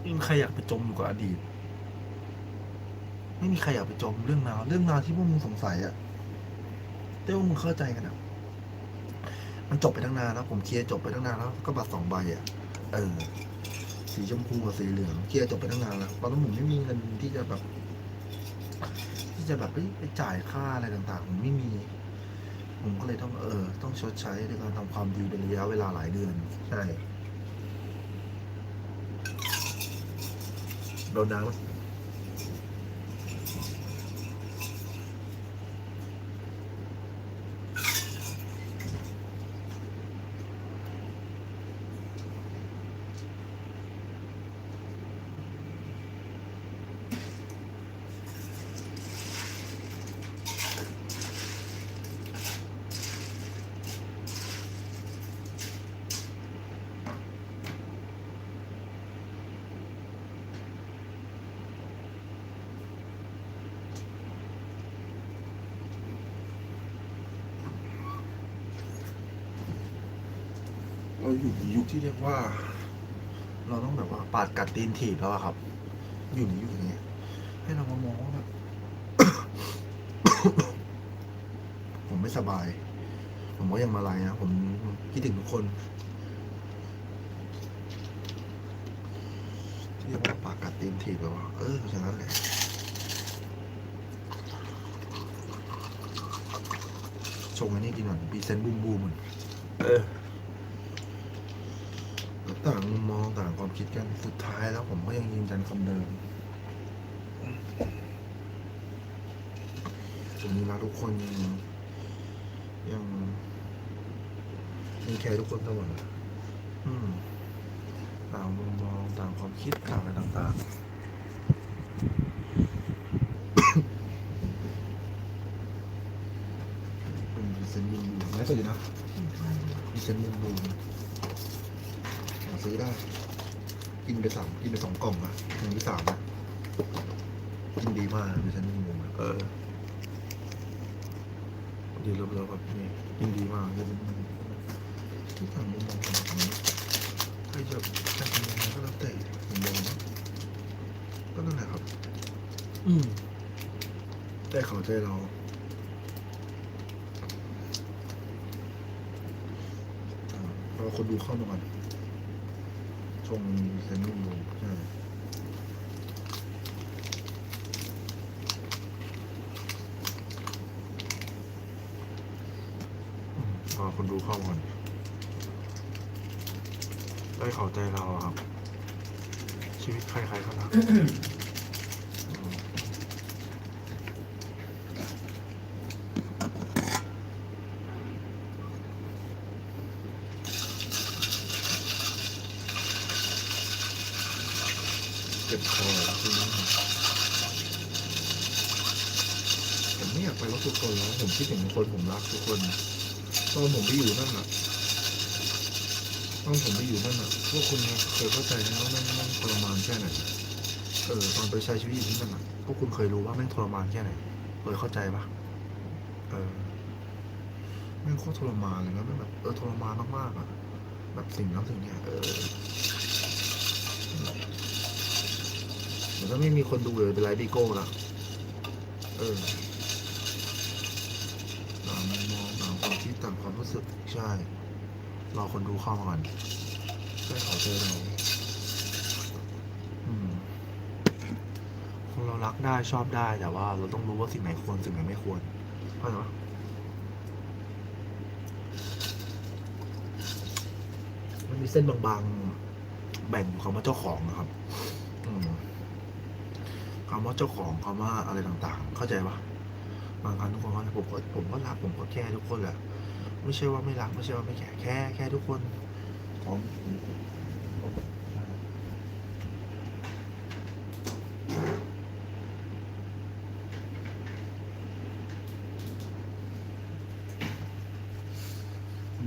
ไม่มีใครอยากไปจมอยู่กับอดีต ไม่มีใครอยากไปจมเรื่องราว เรื่องราวที่พวกมึงสงสัยอะแต่ว่ามึงเข้าใจกันอะมันจบไปตั้งนานแล้ว ผมเคลียร์จบไปตั้งนานแล้ว ก็บัตรสองใบอะเออ สีชมพูกับสีเหลืองเคลียร์จบไปตั้งนานแล้วตอนนั้นผมไม่มีเงินที่จะแบบ ที่จะแบบไปจ่ายค่าอะไรต่างๆ ผมไม่มี ผมก็เลยต้องเออ ต้องชดใช้ในการทำความดีเป็นระยะเวลาหลายเดือน ใช่ โดนน้ำ เราอยู่ในยุคที่เรียกว่า เราต้องแบบว่าปาดกัดตีนถีบแล้วอะครับ อยู่ในยุคนี้ให้เรามามองว่าแบบผมไม่สบาย ผมก็ยังมาไลน์นะผมคิดถึงทุกคนเรียกว่าปากกัดตีนถีบแบบว่าเอออย่างนั้นแหละชงอันนี้กินหน่อยพีเซนบูมบูมมันเออ ต่างมุมมองต่างความคิดกันสุดท้ายแล้วผมก็ยังยืนยันคำเดิมผมรักทุกคนยังยังยังแคร์ทุกคนเสมออืมต่างมุมมองต่างความคิดต่างอะไรต่างๆเป็นเซนต์มุมบูมไม่สวยนะพรีเซนต์มุมบูม ซื้อได้ กินไปสามกินไปสองกล่องอะกล่องที่สามอะกินดีมากดิฉันงงอะเออดีเลิฟๆแบบนี้กินดีมากเลยที่ต่างมุมมองของผมใครจะจะทำยังไงก็แล้วแต่ผมมองนะก็นั่นแหละครับ อืมได้เข้าใจเราอ่าเพราะว่าคนดูเข้ามาก่อน ชงเซนนุ่มดูใช่อืมพอคนดูเข้าก่อนได้เข้าใจเราครับ ชีวิตใครๆก็รัก บคอจริงผมไม่อยากไปรถทุกคนแล้วผมคิดถึงคนผมรักทุกคนตอนผมไปอยู่นั่นอะตอนผมไปอยู่นั่นอะพวกคุณเคยเข้าใจไหมว่าแม่งแม่งทรมานแค่ไหนเออตอนไปใช้ชีวิตอยู่ที่นั่นอะพวกคุณเคยรู้ว่าแม่งทรมานแค่ไหนเคยเข้าใจปะเออแม่งโคตรทรมานเลยนะแม่งแบบเออทรมานมากๆอะแบบสิ่งนั้นสิ่งเนี้ยเออ เหมือนถ้าไม่มีคนดูเลยเป็นไลฟ์บีโก้ละเออต่างมุมมองต่างความคิดต่างความรู้สึกใช่รอคนดูเข้ามาก่อนใช่ขาเจอเราคนเรารักได้ชอบได้แต่ว่า เราต้องรู้ว่าสิ่งไหนควรสิ่งไหนไม่ควรเข้าใจปะมันมีเส้นบางๆ แบ่งคำว่าเจ้าของนะครับ คำว่าเจ้าของคำว่าอะไรต่างๆ เข้าใจปะบางครั้งทุกคนผมก็ผมก็รักผมก็แค่ทุกคนแหละไม่ใช่ว่าไม่รักไม่ใช่ว่าไม่แค่แค่แค่ทุกคนของ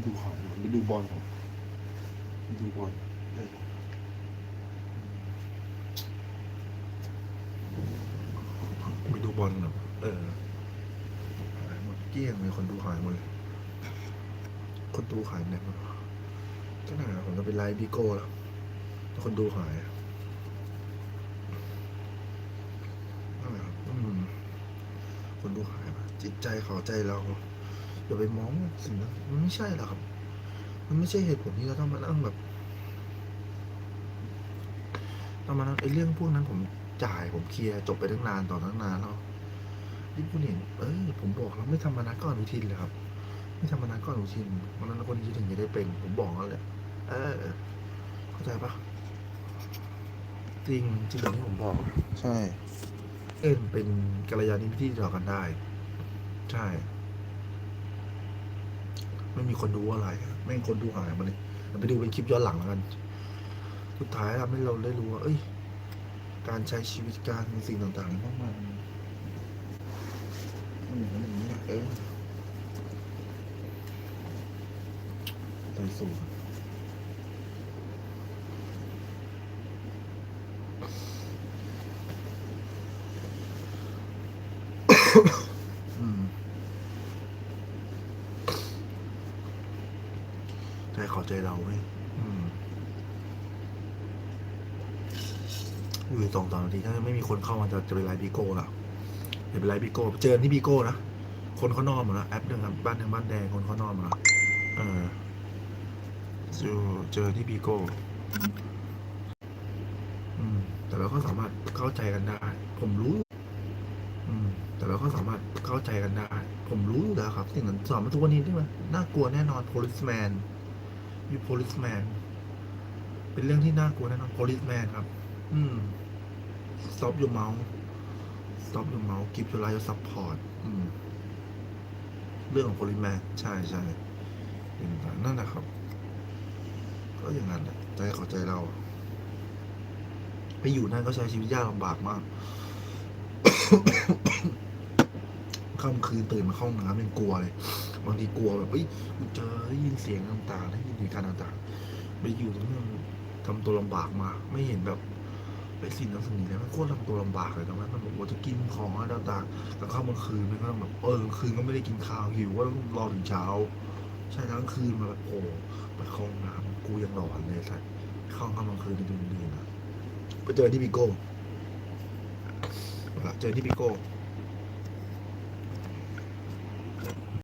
ดูข่าวไปดูบอลก่อนไปดูบอล คนเออหายหมดเกลี้ยงเลยคนดูหายหมดเลยคนดูหายเนี่ยก็นาผมจะเป็นไลฟ์บิโก้แล้วคนดูหายคนดูหายจิตใจขอใจเราอย่าไปมองสิ่งนั้นมันไม่ใช่หรอกครับ มันไม่ใช่เหตุผลที่เราต้องมานั่งแบบต้องมานั่งไอ้เรื่องพวกนั้นผมจ่ายผมเคลียร์จบไปตั้งนานต่อตั้งนานแล้ว นี่คุณเห็นเอ้ยผมบอกแล้วไม่ทำมานัดก่อนอุทินเลยครับ ไม่ทำมานัดก่อนอุทินวันนั้นคนที่ถึงจะได้เป็น ผมบอกแล้วแหละเออ เข้าใจปะจริงจริงอย่างที่ผมบอก ใช่ เอ็นเป็นกัลยาณมิตรที่ต่อกันได้ ใช่ ไม่มีคนดูอะไรไม่มีคนดูหายมาเลยเราไปดูเป็นคลิปย้อนหลังแล้วกัน สุดท้ายทำให้เราได้รู้ว่าเอ้ย การใช้ชีวิตการสิ่งต่างๆมันมันมันอย่างนั้นอย่างนี้แหละเออใจสูงอืมใจเขอใจเราไหมอืมอุ้ยสองสามนาทีถ้าไม่มีคนเข้ามาจะจะไปไลฟ์บีโก้ละ เดี๋ยวไปไลฟ์บีโก้เจอที่บีโก้นะคนเขานอนหมดแล้วแอปหนึ่งครับบ้านหนึ่งบ้านแดงคนเขานอนหมดแล้วเออเจอเจอที่บีโก้อืม แต่เราก็สามารถเข้าใจกันได้ ผมรู้ อืม แต่เราก็สามารถเข้าใจกันได้ ผมรู้อยู่แล้วครับ สิ่งนั้นสอนมาทุกวันนี้ได้ไหมน่ากลัวแน่นอน policeman มี policeman เป็นเรื่องที่น่ากลัวแน่นอน policeman ครับ อืม stop your mouth stop your mouth keep your life support อืมเรื่องของ policeman ใช่ใช่อย่างนั้นนั่นนะครับ ก็อย่างนั้นแหละใจเขาใจเรา ไปอยู่นั่นก็ใช้ชีวิตยากลำบากมากค่ำคืนตื่นมาเข้าห้องน้ำยังกลัวเลย บางทีกลัวแบบเฮ้ยกูเจอได้ยินเสียงต่างๆได้ยินเหตุการณ์ต่างๆ ไปอยู่ตรงนั้นทำตัวลำบากมา ไม่เห็นแบบ ไปสิ่งนั้นสิ่งนี้แล้วมันโคตรทำตัวลำบากเลยตรงนั้นมันบอกว่าจะกินของอะไรต่างๆแล้วเข้ากลางคืนมันก็ต้องแบบเออกลางคืนก็ไม่ได้กินข้าวหิวก็ต้องรอถึงเช้า ใช่ทั้งคืนมาแบบโอ้ไปห้องน้ำกูยังหลอนเลยสัสเข้าห้องกลางคืนดึกๆนะไปเจอที่บิโก้เอาละเจอที่บิโก้